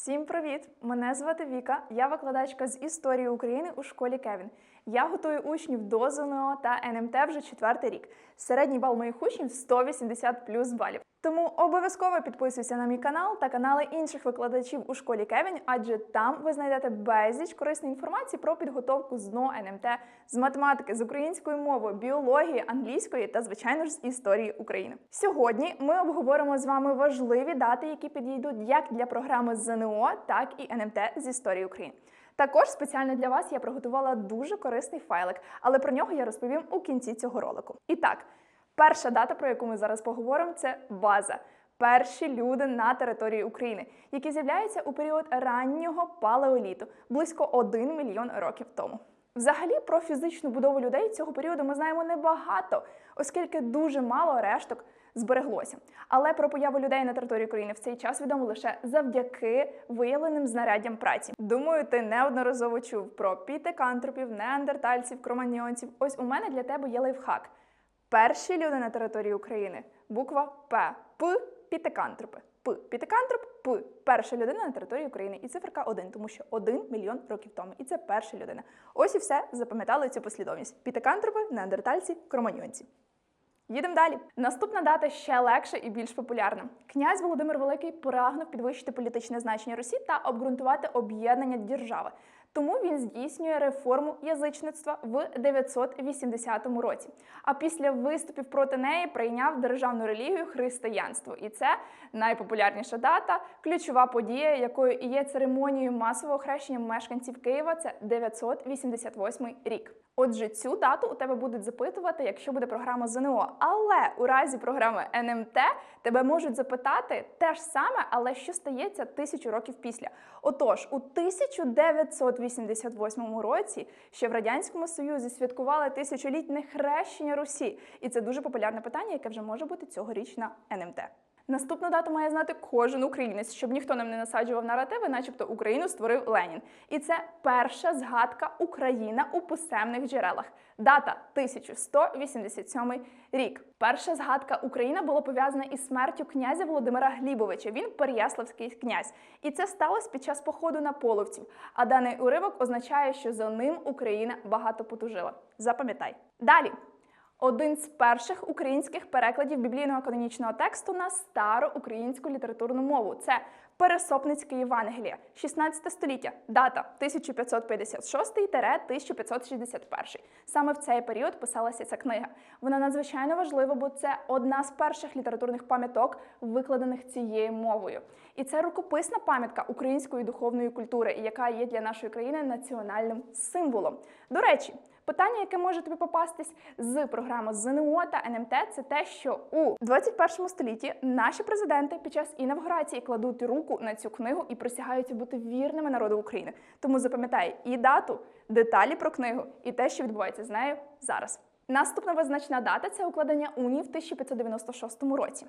Всім привіт! Мене звати Віка. Я викладачка з історії України у школі Кевін. Я готую учнів до ЗНО та НМТ вже четвертий рік. Середній бал моїх учнів 180 плюс балів. Тому обов'язково підписуйся на мій канал та канали інших викладачів у школі Кевін, адже там ви знайдете безліч корисної інформації про підготовку ЗНО, НМТ, з математики, з української мови, біології, англійської та, звичайно ж, з історії України. Сьогодні ми обговоримо з вами важливі дати, які підійдуть як для програми ЗНО, так і НМТ з історії України. Також спеціально для вас я приготувала дуже корисний файлик, але про нього я розповім у кінці цього ролику. І так, перша дата, про яку ми зараз поговоримо, це база. Перші люди на території України, які з'являються у період раннього палеоліту, близько 1 мільйон років тому. Взагалі про фізичну будову людей цього періоду ми знаємо небагато, оскільки дуже мало решток збереглося. Але про появу людей на території України в цей час відомо лише завдяки виявленим знаряддям праці. Думаю, ти неодноразово чув про пітекантропів, неандертальців, кроманьйонців. Ось у мене для тебе є лайфхак. Перші люди на території України буква П. П пітекантропи. П. Пітекантроп, П. Перша людина на території України. І циферка 1, тому що 1 мільйон років тому. І це перша людина. Ось і все. Запам'ятали цю послідовність. Пітекантропи, неандертальці, кроманьонці. Їдемо далі. Наступна дата ще легша і більш популярна. Князь Володимир Великий прагнув підвищити політичне значення Русі та обґрунтувати об'єднання держави. Тому він здійснює реформу язичництва в 980 році. А після виступів проти неї прийняв державну релігію християнство. І це найпопулярніша дата, ключова подія, якою і є церемонією масового хрещення мешканців Києва. Це 988 рік. Отже, цю дату у тебе будуть запитувати, якщо буде програма ЗНО. Але у разі програми НМТ тебе можуть запитати те ж саме, але що стається тисячу років після. Отож, у 1988 році ще в радянському союзі святкували тисячолітнє хрещення Русі, і це дуже популярне питання, яке вже може бути цьогоріч на НМТ. Наступну дату має знати кожен українець, щоб ніхто нам не насаджував наративи, начебто Україну створив Ленін. І це перша згадка Україна у писемних джерелах. Дата 1187 рік. Перша згадка Україна була пов'язана із смертю князя Володимира Глібовича. Він Переяславський князь. І це сталося під час походу на половців. А даний уривок означає, що за ним Україна багато потужила. Запам'ятай. Далі. Один з перших українських перекладів біблійного канонічного тексту на староукраїнську літературну мову це Пересопницьке Євангеліє, 16 століття, дата 1556-1561. Саме в цей період писалася ця книга. Вона надзвичайно важлива, бо це одна з перших літературних пам'яток, викладених цією мовою. І це рукописна пам'ятка української духовної культури, яка є для нашої країни національним символом. До речі. Питання, яке може тобі попастись з програми ЗНО та НМТ, це те, що у 21 столітті наші президенти під час інавгурації кладуть руку на цю книгу і присягаються бути вірними народу України. Тому запам'ятай і дату, деталі про книгу, і те, що відбувається з нею зараз. Наступна визначна дата це укладення унії в 1596 році.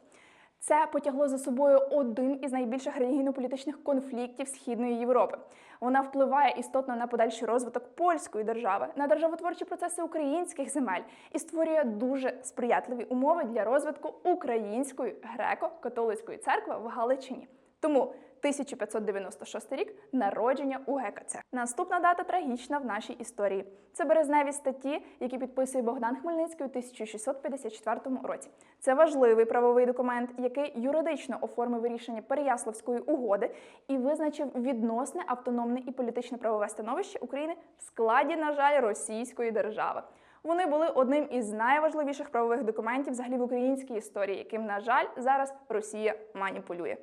Це потягло за собою один із найбільших релігійно-політичних конфліктів Східної Європи. Вона впливає істотно на подальший розвиток польської держави, на державотворчі процеси українських земель і створює дуже сприятливі умови для розвитку української греко-католицької церкви в Галичині. Тому 1596 рік народження у ГКЦ. Наступна дата трагічна в нашій історії. Це березневі статті, які підписує Богдан Хмельницький у 1654 році. Це важливий правовий документ, який юридично оформив рішення Переяславської угоди і визначив відносне автономне і політичне правове становище України в складі, на жаль, Російської держави. Вони були одним із найважливіших правових документів взагалі в українській історії, яким, на жаль, зараз Росія маніпулює.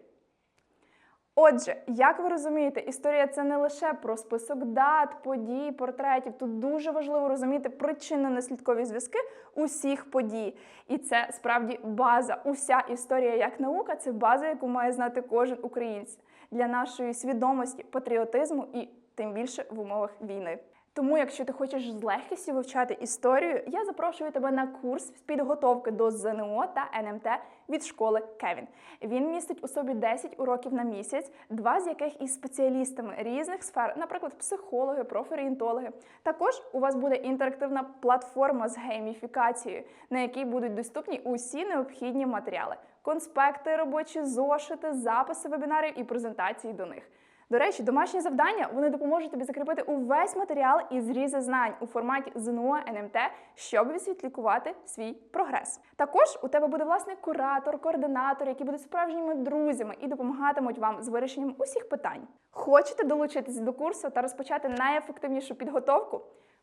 Отже, як ви розумієте, історія це не лише про список дат, подій, портретів. Тут дуже важливо розуміти причинно-наслідкові зв'язки усіх подій. І це справді база. Уся історія як наука це база, яку має знати кожен українець для нашої свідомості, патріотизму і тим більше в умовах війни. Тому, якщо ти хочеш з легкістю вивчати історію, я запрошую тебе на курс з підготовки до ЗНО та НМТ від школи Кевін. Він містить у собі 10 уроків на місяць, два з яких із спеціалістами різних сфер, наприклад, психологи, профорієнтологи. Також у вас буде інтерактивна платформа з гейміфікацією, на якій будуть доступні усі необхідні матеріали: конспекти, робочі зошити, записи вебінарів і презентації до них. До речі, домашні завдання вони допоможуть тобі закріпити увесь матеріал і зрізи знань у форматі ЗНО НМТ, щоб відслідкувати свій прогрес. Також у тебе буде власний куратор, координатор, які будуть справжніми друзями і допомагатимуть вам з вирішенням усіх питань. Хочете долучитись до курсу та розпочати найефективнішу підготовку?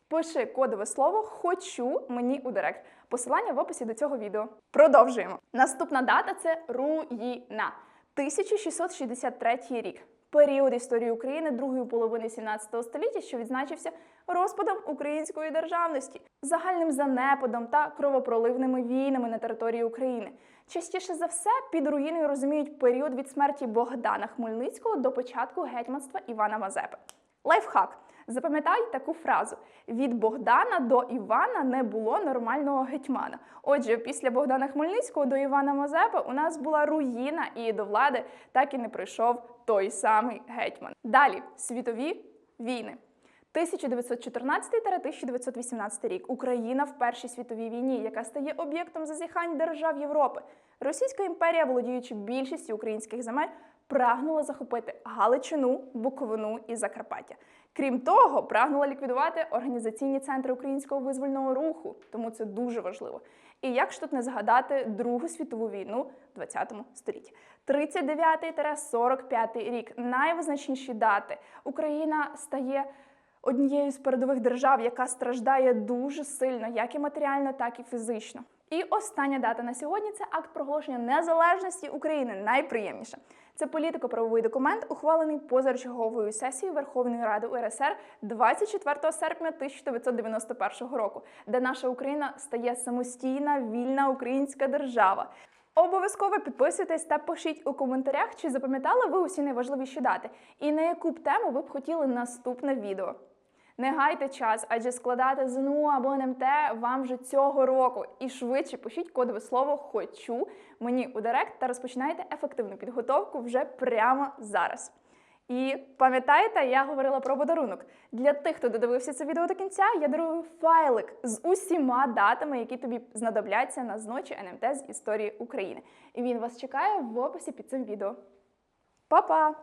Пиши кодове слово Хочу мені у директ. Посилання в описі до цього відео. Продовжуємо. Наступна дата це руїна. 1663 рік. Період історії України другої половини 17 століття, що відзначився розпадом української державності, загальним занепадом та кровопроливними війнами на території України. Частіше за все під руїною розуміють період від смерті Богдана Хмельницького до початку гетьманства Івана Мазепи. Лайфхак. Запам'ятай таку фразу: від Богдана до Івана не було нормального гетьмана. Отже, після Богдана Хмельницького до Івана Мазепи у нас була руїна, і до влади так і не прийшов той самий гетьман. Далі світові війни. 1914-1918 рік Україна в Першій світовій війні, яка стає об'єктом зазіхань держав Європи. Російська імперія, володіючи більшістю українських земель, прагнула захопити Галичину, Буковину і Закарпаття. Крім того, прагнула ліквідувати організаційні центри українського визвольного руху, тому це дуже важливо. І як ж тут не згадати Другу світову війну в 20 столітті? 39-45 рік найвизначніші дати. Україна стає однією з передових держав, яка страждає дуже сильно, як і матеріально, так і фізично. І остання дата на сьогодні це акт проголошення незалежності України. Найприємніше. Це політико-правовий документ, ухвалений позачерговою сесією Верховної Ради УРСР 24 серпня 1991 року, де наша Україна стає самостійна вільна українська держава. Обов'язково підписуйтесь та пишіть у коментарях, чи запам'ятали ви усі найважливіші дати, і на яку б тему ви б хотіли наступне відео. Не гайте час, адже складати ЗНО або НМТ вам вже цього року. І швидше пишіть кодове слово Хочу мені у директ та розпочинайте ефективну підготовку вже прямо зараз. І пам'ятаєте, я говорила про подарунок. Для тих, хто додивився це відео до кінця, я дарую файлик з усіма датами, які тобі знадобляться на зночі НМТ з історії України. І він вас чекає в описі під цим відео. Па-па!